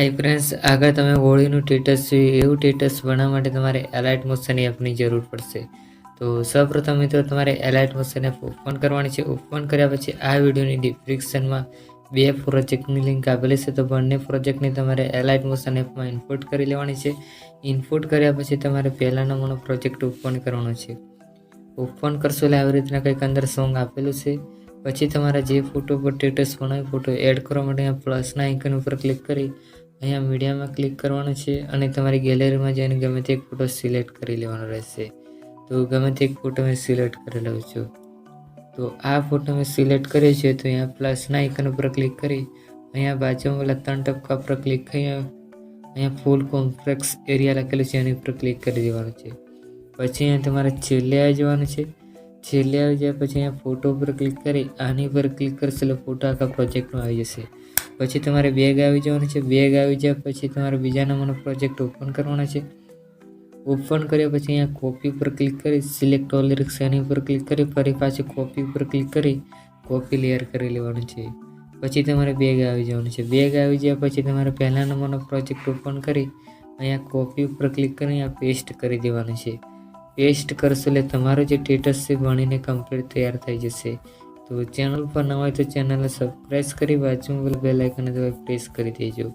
High friends આગળ તમે હોળીનું ટેટસ જોયું, એવું ટેટસ બનાવવા માટે તમારે એલાઇટ મોશન એપની જરૂર પડશે. તો સૌપ્રથમ મિત્રો, તમારે એલાઇટ મોશન એપ ઓપન કરવાની છે. ઓપન કર્યા પછી આ વિડીયોની ડિસ્ક્રિપ્શનમાં બે પ્રોજેક્ટની લિંક આપેલી છે. તો બંને પ્રોજેક્ટની તમારે એલાઇટ મોશન એપમાં ઇનપુટ કરી લેવાની છે. ઇનપુટ કર્યા પછી તમારે પહેલા નંબરનો પ્રોજેક્ટ ઓપન કરવાનો છે. ઓપન કરશો એટલે આવી રીતના કંઈક અંદર સોંગ આપેલું છે. પછી તમારા જે ફોટો પર સ્ટેટસ બનાવી ફોટો એડ કરવા માટે પ્લસના આઇકન ઉપર ક્લિક કરી અહીંયા મીડિયામાં ક્લિક કરવાનું છે અને તમારી ગેલેરીમાં જઈને ગમે તે ફોટો સિલેક્ટ કરી લેવાનો રહેશે. તો ગમે તે ફોટો મેં સિલેક્ટ કરી લઉં છું. તો આ ફોટો મેં સિલેક્ટ કર્યો છે તો અહીંયા પ્લસના આઇકન ઉપર ક્લિક કરી અહીંયા બાજુમાં પેલા ત્રણ ટપકા પર ક્લિક કરી અહીંયા ફૂલ કોમ્પ્લેક્સ એરિયા લખેલું છે એની ઉપર ક્લિક કરી દેવાનું છે. પછી અહીંયા તમારે છેલ્લે આવી જવાનું છે. છેલ્લે આવી જાય પછી અહીંયા ફોટો ઉપર ક્લિક કરી આની પર ક્લિક કરશે એટલે ફોટો આખા પ્રોજેક્ટમાં આવી જશે. પછી તમારે બેગ આવી જવાનું છે બેગ આવી જાય પછી તમારે બીજા નંબરનો પ્રોજેક્ટ ઓપન કરવાનો છે. ઓપન કર્યા પછી અહીંયા કોપી ઉપર ક્લિક કરી સિલેક્ટ ઓલ લિરિક્સ એની ઉપર ક્લિક કરી, ફરી પાછી કોપી ઉપર ક્લિક કરી કોપી લેયર કરી લેવાનું છે. પછી તમારે બેગ આવી જવાનું છે. બેગ આવી જાય પછી તમારે પહેલા નંબરનો પ્રોજેક્ટ ઓપન કરી, અહીંયા કોપી ઉપર ક્લિક કરી, અહીંયા પેસ્ટ કરી દેવાનું છે. પેસ્ટ કરશો એટલે તમારો જે સ્ટેટસ છે ભણીને કમ્પ્લીટ તૈયાર થઈ જશે. તો ચેનલ પર ન હોય તો ચેનલને સબસ્ક્રાઈબ કરી, બાજુમાં બેલ આઇકન પ્રેસ કરી દેજો.